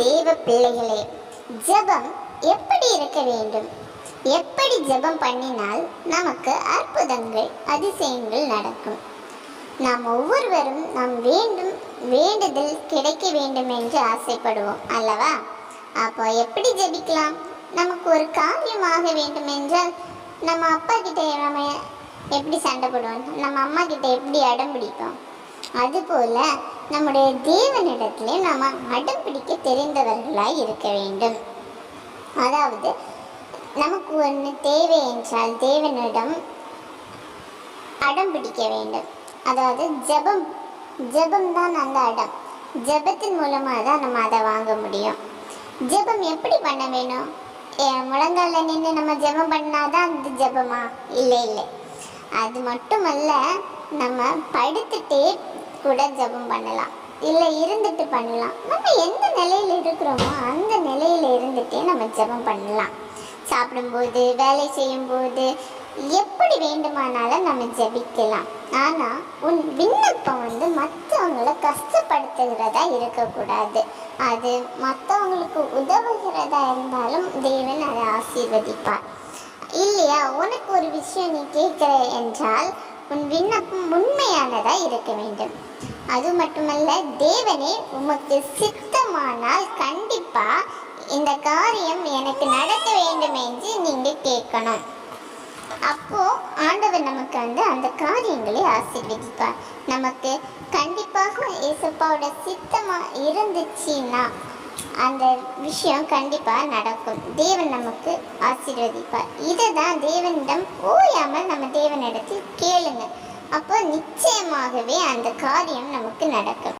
தேவ பிள்ளைகளே ஜெபம் எப்படி இருக்க வேண்டும்? எப்படி ஜெபம் பண்ணினால் நமக்கு அற்புதங்கள் அதிசயங்கள் நடக்கும். நாம் ஒவ்வொருவரும் நாம் வேண்டும் வேண்டுதல் கிடைக்க வேண்டும் என்று ஆசைப்படுவோம் அல்லவா? அப்போ எப்படி ஜெபிக்கலாம்? நமக்கு ஒரு காரியமாக வேண்டும் என்றால் நம்ம அப்பா கிட்ட நம்ம எப்படி சண்டை போடுவோம்? நம்ம அம்மா கிட்ட எப்படி அடம் பிடிப்போம்? அதுபோல நம்முடைய தேவனிடத்திலே நாம் அடம் பிடிக்க தெரிந்தவர்களாய் இருக்க வேண்டும். அதாவது நமக்கு ஒன்று தேவை என்றால் தேவனிடம் அடம் பிடிக்க வேண்டும். அதாவது ஜெபம் ஜெபம் தான் அந்த அடம். ஜெபத்தின் மூலமாக தான் நம்ம அதை வாங்க முடியும். ஜெபம் எப்படி பண்ண வேணும்? ஏன் முழங்கால நின்று நம்ம ஜெபம் பண்ணாதான் அது ஜபமா? இல்லை இல்லை. அது மட்டுமல்ல நம்ம படுத்துட்டே கூட ஜெபம் பண்ணலாம். இல்லை இருந்துட்டு பண்ணலாம். நம்ம எந்த நிலையில் இருக்கிறோமோ அந்த நிலையில் இருந்துகிட்டே நம்ம ஜெபம் பண்ணலாம். சாப்பிடும்போது வேலை செய்யும்போது எப்படி வேண்டுமானாலும் நம்ம ஜெபிக்கலாம். ஆனால் உன் விண்ணப்பம் வந்து மற்றவங்களை கஷ்டப்படுத்துகிறதா இருக்கக்கூடாது. அது மற்றவங்களுக்கு உதவுகிறதா இருந்தாலும் தேவன் அதை ஆசீர்வதிப்பார். இல்லையா உனக்கு ஒரு விஷயம் நீ கேட்குற என்றால் உன் விண்ணப்பம் உண்மையானதாக இருக்க வேண்டும். அது மட்டுமல்ல தேவனே உமக்கு சித்தமானால் கண்டிப்பா இந்த காரியம் எனக்கு நடக்க வேண்டும் என்று நீங்க கேட்கணும். அப்போ ஆண்டவர் நமக்கு வந்து அந்த காரியங்களை ஆசீர்வதிப்பார். நமக்கு கண்டிப்பாக இயேசப்பாவோட சித்தமா இருந்துச்சுன்னா அந்த விஷயம் கண்டிப்பாக நடக்கும். தேவன் நமக்கு ஆசீர்வதிப்பார். இதை தான் தேவனிடம் ஓயாமல் நம்ம தேவனிடத்தில் கேளுங்க. அப்போ நிச்சயமாகவே அந்த காரியம் நமக்கு நடக்கும்.